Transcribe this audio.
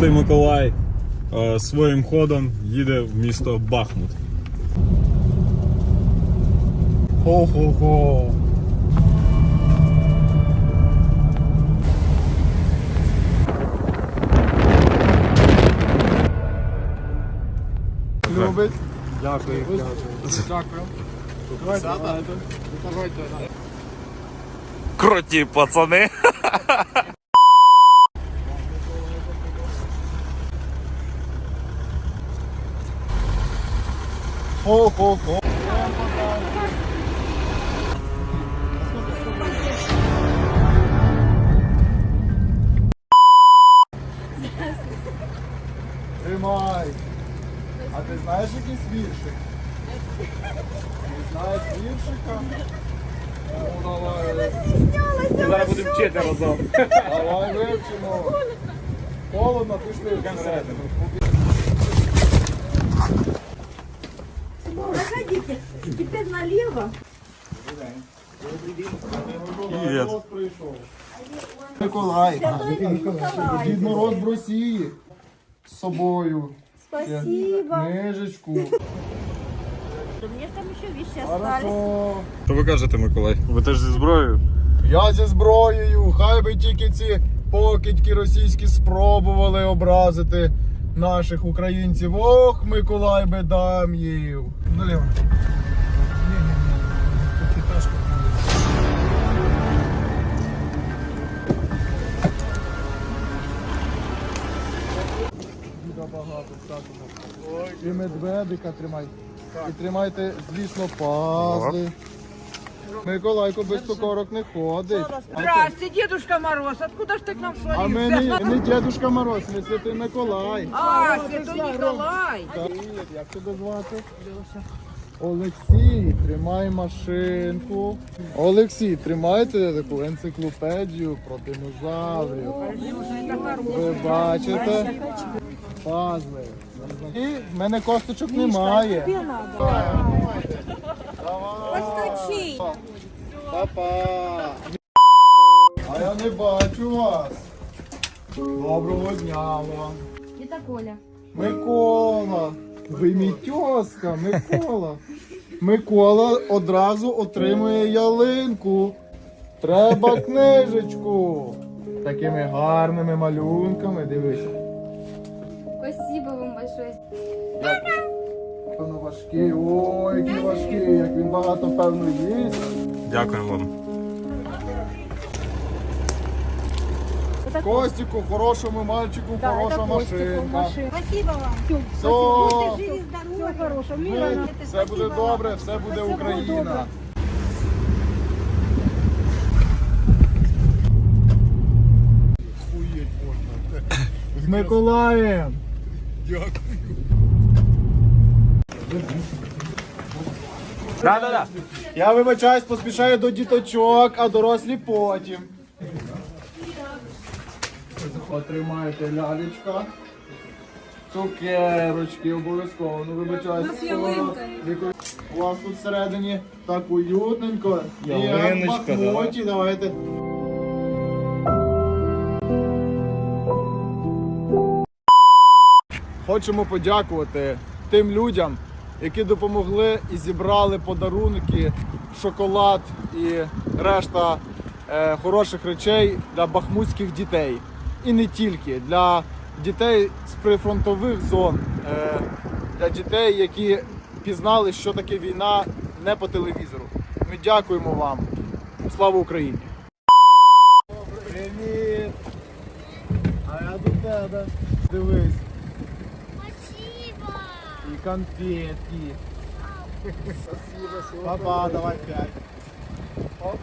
Святий Миколай е, своїм ходом їде в місто Бахмут. Хо-хо-хо. Любить. Дякую. Дякую. Давайте. Давайте. Круті пацани. Хо-хо-хо. Тримай. А ти знаєш якийсь віршик? Не знаєш віршика? Ну, давай. Зараз будемо вчити разом. Давай вивчимо. Холодно, пішли всередину. Заходите, теперь налево. Привіт. Мороз прийшов. Миколай. Николай. Дід Мороз в Росії. З собою. Спасибо. Книжечку. Мне там еще вещи остались. Хорошо. Що ви кажете, Миколай? Ви теж зі зброєю? Я зі зброєю. Хай би тільки ці покидьки російські спробували образити наших українців. Ох, Миколай би дам їв. Наліво. Діда багато всякого. І медведика тримай. І тримайте, звісно, пазли. Миколайко без цукорок не ходить. Здрасте, Дедушка Мороз, откуда ж ты к нам А ми не, не Дедушка Мороз, ми Святий Миколай. А, Святой Николай. Привіт, як тебе звати? Олексій, тримай машинку. Олексій, тримайте таку енциклопедію про динозаврів. Ви бачите? Пазли. І в мене косточок немає. Постучи. Папа. А я не бачу вас. Доброго дня вам. Это Коля. Микола. Ви мій тьоска, Микола. Микола одразу отримує ялинку. Треба книжечку. Такими гарними малюнками. Дивись. Спасибо вам большое. Воно важкий. Ой, який важкий, як він багато певно їсть. Дякуємо вам. Костіку, хорошому мальчику, хороша машинка. Спасибо вам. Все, Живи здоровы. хорошего. ми- все буде добре, все буде Україна. З Миколаєм! Да, да, да. Я вибачаюсь, поспішаю до діточок, а дорослі потім. Отримаєте лялечка. Цукерочки обов'язково. Ну вибачаюсь. У вас тут всередині так уютненько. І як в Ялиночка, да. Бахмуті, давайте. Хочемо подякувати тим людям, які допомогли і зібрали подарунки, шоколад і решта е, хороших речей для бахмутських дітей. І не тільки для дітей з прифронтових зон, е, для дітей, які пізнали, що таке війна не по телевізору. Ми дякуємо вам. Слава Україні! Привіт! А я до тебе. Дивись. Конфетки. Спасибо, Папа, давай пять. Оп.